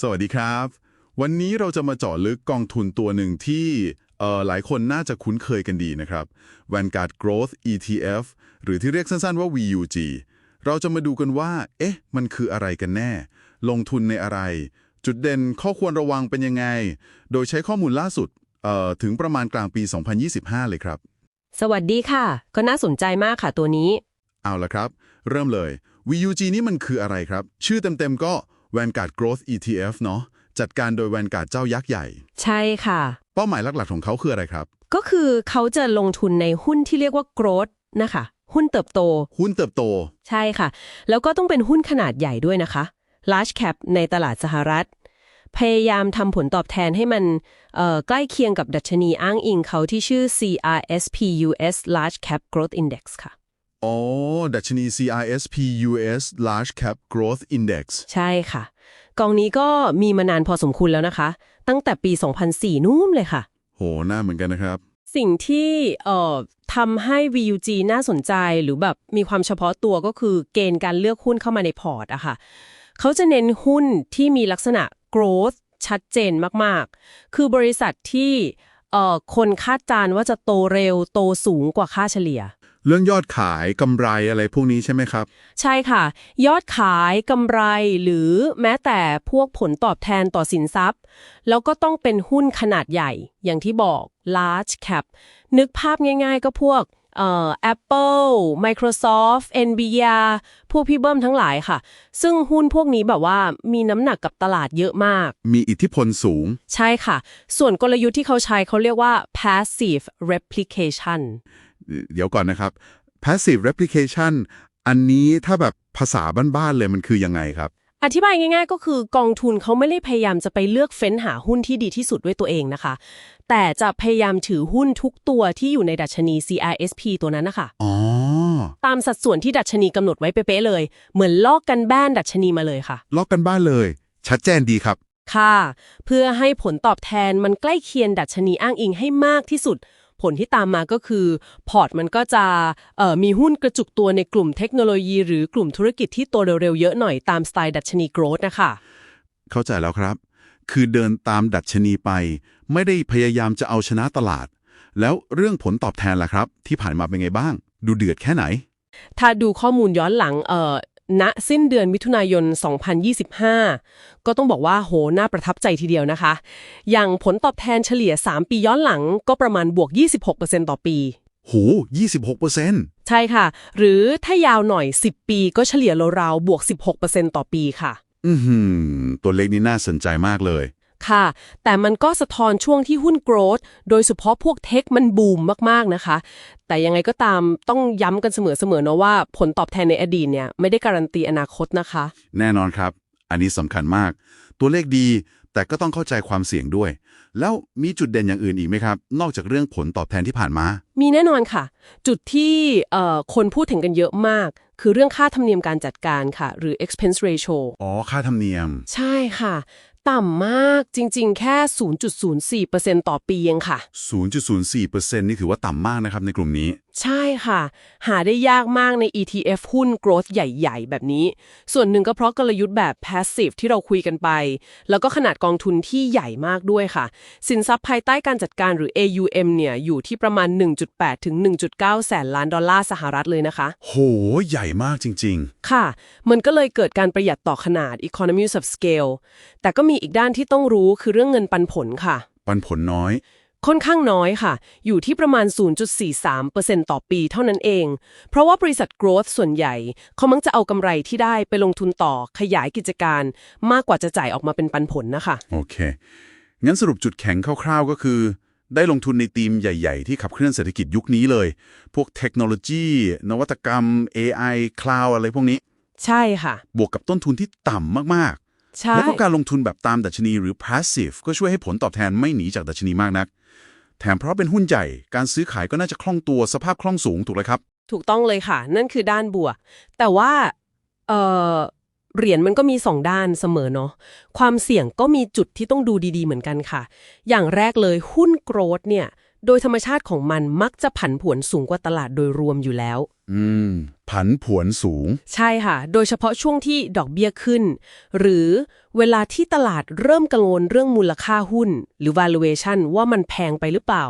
สวัสดีครับ วันนี้เราจะมาเจาะลึกกองทุนตัวหนึ่งที่เอ่อหลายคนน่าจะคุ้นเคยกันดีนะครับ Vanguard Growth ETF หรือที่เรียกสั้นๆว่า VUG เราจะมาดูกันว่า เอ๊ะ มันคืออะไรกันแน่ ลงทุนในอะไร จุดเด่นข้อควรระวังเป็นยังไง โดยใช้ข้อมูลล่าสุดเอ่อถึงประมาณกลางปี 2025 เลยครับ สวัสดีค่ะ ก็น่าสนใจมากค่ะตัวนี้ เอาละครับ เริ่มเลย VUG นี่มันคืออะไรครับ ชื่อเต็มๆก็ Vanguard Growth ETF เนาะจัดการโดย Vanguard เจ้ายักษ์ใหญ่ ใช่ค่ะ เป้าหมายหลักๆของเขาคืออะไรครับ ก็คือเขาจะลงทุนในหุ้นที่เรียกว่า growth นะคะ หุ้นเติบโต หุ้นเติบโต ใช่ค่ะ แล้วก็ต้องเป็นหุ้นขนาดใหญ่ด้วยนะคะ large cap ในตลาดสหรัฐ พยายามทำผลตอบแทนให้มันเอ่อใกล้เคียงกับดัชนีอ้างอิงเขาที่ชื่อ CRSP US Large Cap Growth Index ค่ะ อ๋อ ดัชนี CISP US Large Cap Growth Index ใช่ค่ะ กองนี้ก็มีมานานพอสมควรแล้วนะคะ ตั้งแต่ปี 2004 นู่นเลยค่ะ โห น่าเหมือนกันนะครับ สิ่งที่เอ่อทำให้ VUG น่าสนใจหรือแบบมีความเฉพาะตัวก็คือเกณฑ์การเลือกหุ้นเข้ามาในพอร์ตอะค่ะ เขาจะเน้นหุ้นที่มีลักษณะ growth ชัดเจนมากๆ คือบริษัทที่เอ่อคนคาดการณ์ว่าจะโตเร็วโตสูงกว่าค่าเฉลี่ย เรื่องยอดขายกำไรอะไรพวกนี้ใช่ไหมครับ ใช่ค่ะ ยอดขายกำไรหรือแม้แต่พวกผลตอบแทนต่อสินทรัพย์ แล้วก็ต้องเป็นหุ้นขนาดใหญ่ อย่างที่บอก large cap นึกภาพง่ายๆก็พวกเอ่อ Apple Microsoft Nvidia พวกพี่เบิ้มทั้งหลายค่ะ ซึ่งหุ้นพวกนี้แบบว่ามีน้ำหนักกับตลาดเยอะมาก มีอิทธิพลสูง ใช่ค่ะ ส่วนกลยุทธ์ที่เขาใช้เขาเรียกว่า passive replication เดี๋ยวก่อนนะครับ passive replication อันนี้ถ้าแบบภาษาบ้านๆเลยมันคือยังไงครับ อธิบายง่าย ๆ ก็คือกองทุนเขาไม่ได้พยายามจะไปเลือกเฟ้นหาหุ้นที่ดีที่สุดด้วยตัวเองนะคะ แต่จะพยายามถือหุ้นทุกตัวที่อยู่ในดัชนี CRSP ตัวนั้นนะคะอ๋อตามสัดส่วนที่ดัชนีกำหนดไว้เป๊ะๆเลย เหมือนลอกกันแบ้นดัชนีมาเลยค่ะ ล็อกกันบ้านเลย ชัดเจนดีครับ ค่ะ เพื่อให้ผลตอบแทนมันใกล้เคียงดัชนีอ้างอิงให้มากที่สุด ผลที่ตามมาก็คือ พอร์ตมันก็จะเอ่อมีหุ้นกระจุกตัวในกลุ่มเทคโนโลยี หรือกลุ่มธุรกิจที่โตเร็วๆเยอะหน่อยตามสไตล์ดัชนีโกรดนะคะ เข้าใจแล้วครับ คือเดินตามดัชนีไป ไม่ได้พยายามจะเอาชนะตลาด แล้วเรื่องผลตอบแทนล่ะครับ ที่ผ่านมาเป็นไงบ้าง ดูเดือดแค่ไหนถ้าดูข้อมูลย้อนหลังเอ่อ ณสิ้นเดือนมิถุนายน 2025 ก็ต้องบอกว่าโหน่าประทับใจทีเดียวนะคะ อย่างผลตอบแทนเฉลี่ย 3 ปีย้อนหลังก็ประมาณบวก 26%ต่อปี โห 26%ใช่ค่ะ หรือถ้ายาวหน่อย 10 ปีก็เฉลี่ยราวๆบวก 16%ต่อปีค่ะ อือหือตัวเลขนี้น่าสนใจมากเลย ค่ะ แต่มันก็สะท้อนช่วงที่หุ้นโกรดโดยเฉพาะพวกเทคมันบูมมากๆนะคะ แต่ยังไงก็ตามต้องย้ำกันเสมอๆนะว่าผลตอบแทนในอดีตเนี่ยไม่ได้การันตีอนาคตนะคะ แน่นอนครับ อันนี้สำคัญมาก ตัวเลขดีแต่ก็ต้องเข้าใจความเสี่ยงด้วย แล้วมีจุดเด่นอย่างอื่นอีกไหมครับ นอกจากเรื่องผลตอบแทนที่ผ่านมา มีแน่นอนค่ะ จุดที่เอ่อคนพูดถึงกันเยอะมาก คือเรื่องค่าธรรมเนียมการจัดการค่ะ หรือ expense ratio อ๋อ ค่าธรรมเนียม ใช่ค่ะ ต่ำมากจริง ๆ แค่ 0.04%ต่อปีเองค่ะ 0.04%นี่ถือว่าต่ำมากนะครับในกลุ่มนี้ใช่ค่ะ หาได้ยากมากใน ETF หุ้น growth ใหญ่ ๆ แบบนี้ ส่วนหนึ่งก็เพราะกลยุทธ์แบบ passive ที่เราคุยกันไป แล้วก็ขนาดกองทุนที่ใหญ่มากด้วยค่ะ สินทรัพย์ภายใต้การจัดการหรือ AUM เนี่ยอยู่ที่ประมาณ 1.8 ถึง 1.9 แสนล้านดอลลาร์สหรัฐเลยนะคะ โห ใหญ่มากจริงค่ะ มันก็เลยเกิดการประหยัดต่อขนาด economies of scale แต่ก็มีอีกด้านที่ต้องรู้คือเรื่องเงินปันผลค่ะๆปันผลน้อย ค่อนข้างน้อยค่ะ อยู่ที่ประมาณ 0.43%ต่อปีเท่านั้นเอง เพราะว่าบริษัท growth ส่วนใหญ่ เขามักจะเอากำไรที่ได้ไปลงทุนต่อขยายกิจการ มากกว่าจะจ่ายออกมาเป็นปันผลนะคะ โอเค งั้นสรุปจุดแข็งคร่าวๆก็คือ ได้ลงทุนในทีมใหญ่ ๆ ที่ขับเคลื่อนเศรษฐกิจยุคนี้เลย พวกเทคโนโลยี นวัตกรรม AI Cloud อะไรพวกนี้ ใช่ค่ะ บวกกับต้นทุนที่ต่ำมาก ใช่ๆแล้วก็การลงทุนแบบตามดัชนีหรือ passive ก็ช่วยให้ผลตอบแทนไม่หนีจากดัชนีมากนัก แถมเพราะเป็นหุ้นใหญ่การซื้อขายก็น่าจะคล่องตัวสภาพคล่องสูงถูกเลยครับ ถูกต้องเลยค่ะ นั่นคือด้านบวก แต่ว่าเอ่อเหรียญมันก็มีสองด้านเสมอเนาะความเสี่ยงก็มีจุดที่ต้องดูดีๆเหมือนกันค่ะ อย่างแรกเลยหุ้นโกรดเนี่ยโดยธรรมชาติของมันมักจะผันผวนสูงกว่าตลาดโดยรวมอยู่แล้ว อืม ผันผวนสูง ใช่ค่ะ โดยเฉพาะช่วงที่ดอกเบี้ยขึ้น หรือเวลาที่ตลาดเริ่มกังวลเรื่องมูลค่าหุ้น หรือ valuation ว่ามันแพงไปหรือเปล่า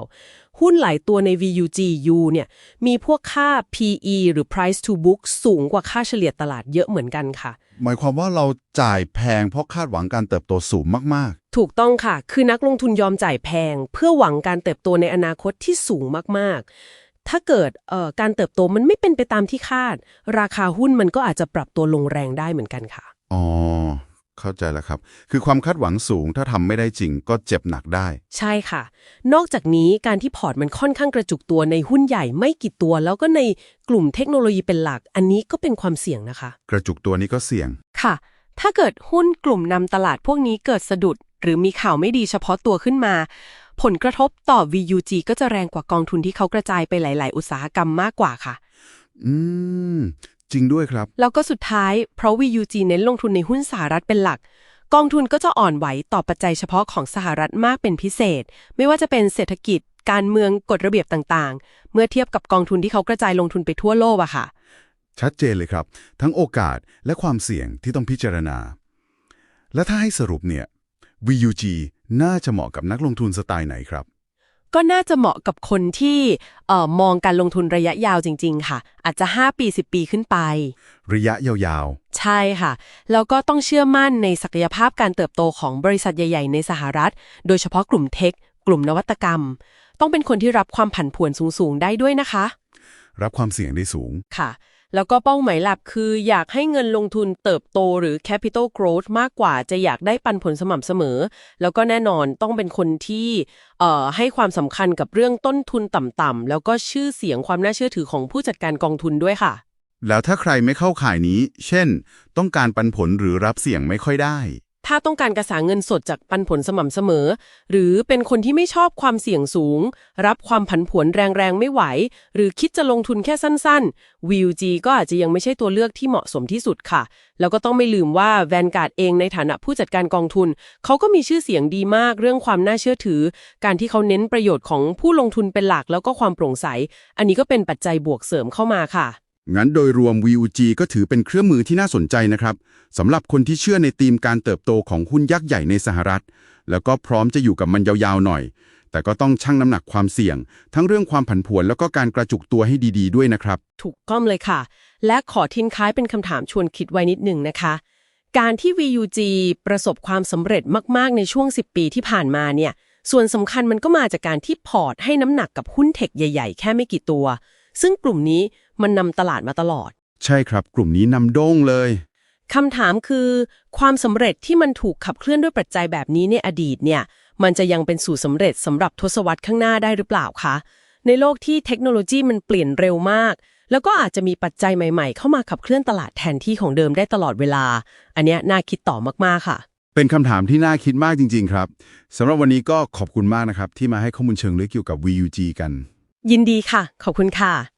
หุ้นหลายตัวใน VUGU เนี่ย มีพวกค่า PE หรือ price to book สูงกว่าค่าเฉลี่ยตลาดเยอะเหมือนกันค่ะ หมายความว่าเราจ่ายแพงเพราะคาดหวังการเติบโตสูงมากถูกต้องค่ะ คือนักลงทุนยอมจ่ายแพง เพื่อหวังการเติบโตในอนาคตที่สูงมากๆ ถ้าเกิดเอ่อการเติบโตมันไม่เป็นไปตามที่คาด ราคาหุ้นมันก็อาจจะปรับตัวลงแรงได้เหมือนกันค่ะๆอ๋อ เข้าใจแล้วครับ คือความคาดหวังสูงถ้าทำไม่ได้จริงก็เจ็บหนักได้ ใช่ค่ะ นอกจากนี้การที่พอร์ตมันค่อนข้างกระจุกตัวในหุ้นใหญ่ไม่กี่ตัว แล้วก็ในกลุ่มเทคโนโลยีเป็นหลัก อันนี้ก็เป็นความเสี่ยงนะคะ กระจุกตัวนี้ก็เสี่ยง ค่ะ ถ้าเกิดหุ้นกลุ่มนำตลาดพวกนี้เกิดสะดุด หรือมีข่าวไม่ดีเฉพาะตัวขึ้นมา ผลกระทบต่อ VUG ก็จะแรงกว่ากองทุนที่เขากระจายไปหลาย ๆ อุตสาหกรรมมากกว่าค่ะ อืม จริงด้วยครับ แล้วก็สุดท้ายเพราะ VUG เน้นลงทุนในหุ้นสหรัฐเป็นหลัก กองทุนก็จะอ่อนไหวต่อปัจจัยเฉพาะของสหรัฐมากเป็นพิเศษ ไม่ว่าจะเป็นเศรษฐกิจ การเมืองกฎระเบียบต่าง ๆ เมื่อเทียบกับกองทุนที่เขากระจายลงทุนไปทั่วโลกอะค่ะ ชัดเจนเลยครับ ทั้งโอกาสและความเสี่ยงที่ต้องพิจารณา และถ้าให้สรุปเนี่ย VUG น่าจะเหมาะกับนักลงทุนสไตล์ไหนครับ ก็น่าจะเหมาะกับคนที่เอ่อมองการลงทุนระยะยาวจริง ๆ ค่ะ อาจจะ 5 ปี 10 ปีขึ้นไป ระยะยาวใช่ค่ะ แล้วก็ต้องเชื่อมั่นในศักยภาพการเติบโตของบริษัทใหญ่ ๆ ในสหรัฐ โดยเฉพาะกลุ่มเทค กลุ่มนวัตกรรม ต้องเป็นคนที่รับความผันผวนสูง ๆ ได้ด้วยนะคะ ๆ รับความเสี่ยงได้สูง ค่ะ แล้วก็เป้าหมายหลักคืออยากให้เงินลงทุนเติบโตหรือ capital growth มากกว่าจะอยากได้ปันผลสม่ำเสมอ แล้วก็แน่นอนต้องเป็นคนที่เอ่อให้ความสำคัญกับเรื่องต้นทุนต่ำๆแล้วก็ชื่อเสียงความน่าเชื่อถือของผู้จัดการกองทุนด้วยค่ะ แล้วถ้าใครไม่เข้าข่ายนี้ เช่น ต้องการปันผลหรือรับเสี่ยงไม่ค่อยได้ ถ้าต้องการกระแสเงินสดจากปันผลสม่ำเสมอ หรือเป็นคนที่ไม่ชอบความเสี่ยงสูง รับความผันผวนแรงๆไม่ไหว หรือคิดจะลงทุนแค่สั้นๆ VUG ก็อาจจะยังไม่ใช่ตัวเลือกที่เหมาะสมที่สุดค่ะ แล้วก็ต้องไม่ลืมว่าแวนการ์ดเองในฐานะผู้จัดการกองทุน เขาก็มีชื่อเสียงดีมากเรื่องความน่าเชื่อถือ การที่เขาเน้นประโยชน์ของผู้ลงทุนเป็นหลักแล้วก็ความโปร่งใส อันนี้ก็เป็นปัจจัยบวกเสริมเข้ามาค่ะ งั้นโดยรวม VUG ก็ถือเป็นเครื่องมือที่น่าสนใจนะครับสำหรับคนที่เชื่อในธีมการเติบโตของหุ้นยักษ์ใหญ่ในสหรัฐ แล้วก็พร้อมจะอยู่กับมันยาวๆหน่อย แต่ก็ต้องชั่งน้ำหนักความเสี่ยง ทั้งเรื่องความผันผวนแล้วก็การกระจุกตัวให้ดี ๆด้วยนะครับ ถูกต้องเลยค่ะ และขอทิ้งท้ายเป็นคำถามชวนคิดไว้นิดหนึ่งนะคะ การที่ VUG ประสบความสำเร็จมากๆในช่วง 10 ปีที่ผ่านมาเนี่ยส่วนสำคัญมันก็มาจากการที่พอร์ตให้น้ำหนักกับหุ้นเทคใหญ่ ๆ แค่ไม่กี่ตัว ซึ่งกลุ่มนี้มันนำตลาดมาตลอด ใช่ครับ กลุ่มนี้นำโด่งเลย คำถามคือ ความสำเร็จที่มันถูกขับเคลื่อนด้วยปัจจัยแบบนี้ในอดีตเนี่ย มันจะยังเป็นสูตรสำเร็จสำหรับทศวรรษข้างหน้าได้หรือเปล่าคะ ในโลกที่เทคโนโลยีมันเปลี่ยนเร็วมาก แล้วก็อาจจะมีปัจจัยใหม่ๆ เข้ามาขับเคลื่อนตลาดแทนที่ของเดิมได้ตลอดเวลา อันเนี้ยน่าคิดต่อมากๆค่ะ เป็นคำถามที่น่าคิดมากจริง ๆ ครับสำหรับวันนี้ก็ขอบคุณมากนะครับที่มาให้ข้อมูลเชิงลึกเกี่ยวกับ VUG กัน ยินดีค่ะ ขอบคุณค่ะ